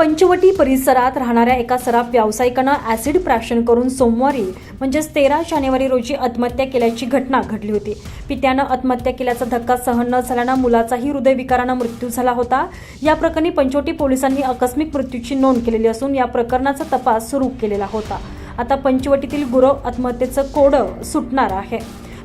पंचवटी परिसरात राहणाऱ्या एका सराफ व्यावसायिकानं ॲसिड प्राशन करून सोमवारी म्हणजेच तेरा जानेवारी रोजी आत्महत्या केल्याची घटना घडली होती. पित्यानं आत्महत्या केल्याचा धक्का सहन न झाल्यानं मुलाचाही हृदयविकारानं मृत्यू झाला होता. या प्रकरणी पंचवटी पोलिसांनी आकस्मिक मृत्यूची नोंद केलेली असून या प्रकरणाचा तपास सुरू केलेला होता. आता पंचवटीतील गुरव आत्महत्येचं कोडं सुटणार आहे.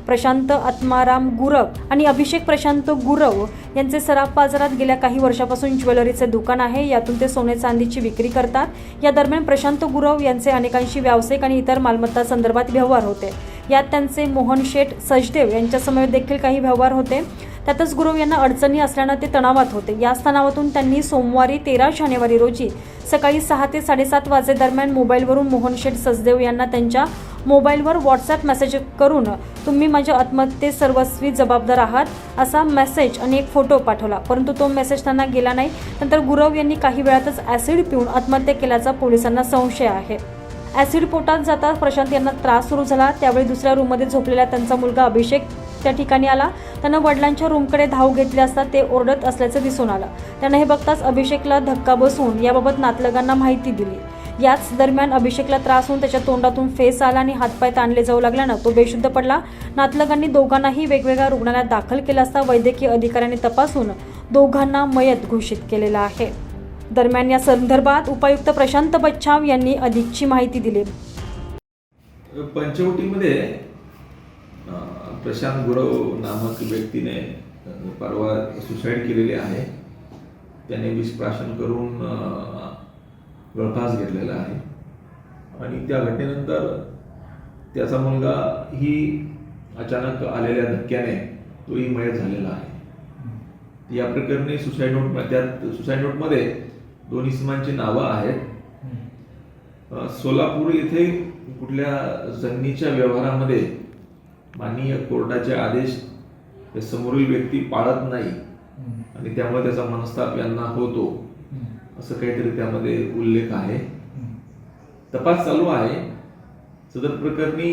प्रशांत आत्माराम गुरव आणि अभिषेक प्रशांत गुरव यांचे सराफ बाजारात गेल्या काही वर्षापासून ज्वेलरीचे दुकान आहे. यातून ते सोने चांदीची विक्री करतात. या दरम्यान प्रशांत गुरव यांचे अनेकांशी व्यावसायिक आणि इतर मालमत्ता संदर्भात व्यवहार होते. यात त्यांचे मोहन शेठ सचदेव यांच्यासमवेत देखील काही व्यवहार होते. त्यातच गुरव यांना अडचणी असल्यानं ते तणावात होते. याच तणावातून त्यांनी सोमवारी तेरा जानेवारी रोजी सकाळी सहा ते साडेसात वाजेदरम्यान मोबाईलवरून मोहन शेठ सचदेव यांना त्यांच्या मोबाईलवर व्हॉट्सॲप मेसेज करून तुम्ही माझ्या आत्महत्ये सर्वस्वी जबाबदार आहात असा मेसेज आणि एक फोटो पाठवला. परंतु तो मेसेज त्यांना गेला नाही. नंतर गुरव यांनी काही वेळातच ॲसिड पिऊन आत्महत्या केल्याचा पोलिसांना संशय आहे. ॲसिड पोटात जाताच प्रशांत यांना त्रास सुरू झाला. त्यावेळी दुसऱ्या रूममध्ये झोपलेला त्यांचा मुलगा अभिषेक त्या ठिकाणी आला. त्यानं वडिलांच्या रूमकडे धाव घेतली असता ते ओरडत असल्याचं दिसून आलं. त्यानं हे बघताच अभिषेकला धक्का बसून याबाबत नातलगांना माहिती दिली. याच दरम्यान अभिषेकला त्रास होऊन त्याच्या तोंडातून फेस आला आणि हातपाय ताणले जाऊ लागल्यानं तो बेशुद्ध पडला. नातलगांनी दोघांनाही वेगवेगळ्या रुग्णालयात दाखल केला असता वैद्यकीय अधिकाऱ्यांनी तपासून दोघांना मयत घोषित केलेला आहे. दरम्यान या संदर्भात उपायुक्त प्रशांत बच्छाव यांनी अधिकची माहिती दिली. पंचवटीमध्ये प्रशांत गुरव नामक व्यक्तीने परवा सुसाईड केलेली आहे. त्याने विषप्राशन करून गळफास घेतलेला आहे. आणि त्या घटनेनंतर त्याचा मुलगा ही अचानक आलेल्या धक्क्याने तोही मयत झालेला आहे. या प्रकरणी सुसाईड नोट त्यात सुसाईड नोटमध्ये दोन इसमांची नावं आहेत. सोलापूर येथे कुठल्या जमिनीच्या व्यवहारामध्ये माननीय कोर्टाचे आदेश समोरील व्यक्ती पाळत नाही. आणि त्यामुळे त्याचा मनस्ताप यांना होतो. असं काहीतरी त्यामध्ये उल्लेख आहे. तपास चालू आहे. सदर प्रकरणी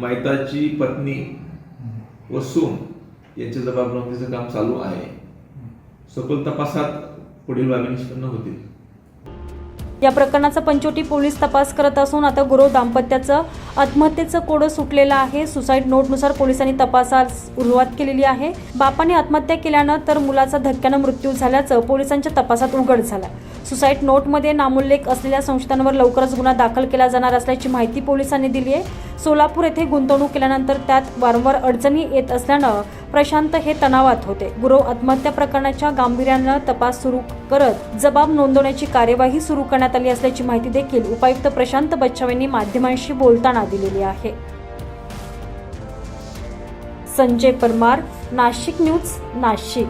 मैताची पत्नी व सून यांच्या जबाबदारीचं काम चालू आहे. सखोल तपासात पुढील बाबी निष्पन्न होतील. या प्रकरणाचा पंचवटी पोलीस तपास करत असून आता गुरव दाम्पत्याचं आत्महत्येचं कोडं सुटलेलं आहे. सुसाईड नोटनुसार पोलिसांनी तपासास सुरुवात केलेली आहे. बापाने आत्महत्या केल्यानं तर मुलाचा धक्क्यानं मृत्यू झाल्याचं पोलिसांच्या तपासात उघड झालं. सुसाईड नोटमध्ये नामोल्लेख असलेल्या संस्थांवर लवकरच गुन्हा दाखल केला जाणार असल्याची माहिती पोलिसांनी दिली आहे. सोलापूर येथे गुंतवणूक केल्यानंतर त्यात वारंवार अडचणी येत असल्यानं प्रशांत हे तणावात होते. गुरव आत्महत्या प्रकरणाच्या गांभीर्यानं तपास सुरू करत जबाब नोंदवण्याची कार्यवाही सुरू करण्यात आली असल्याची माहिती देखील उपायुक्त प्रशांत बच्छाव यांनी माध्यमांशी बोलताना दिलेली आहे. संजय परमार नाशिक न्यूज नाशिक.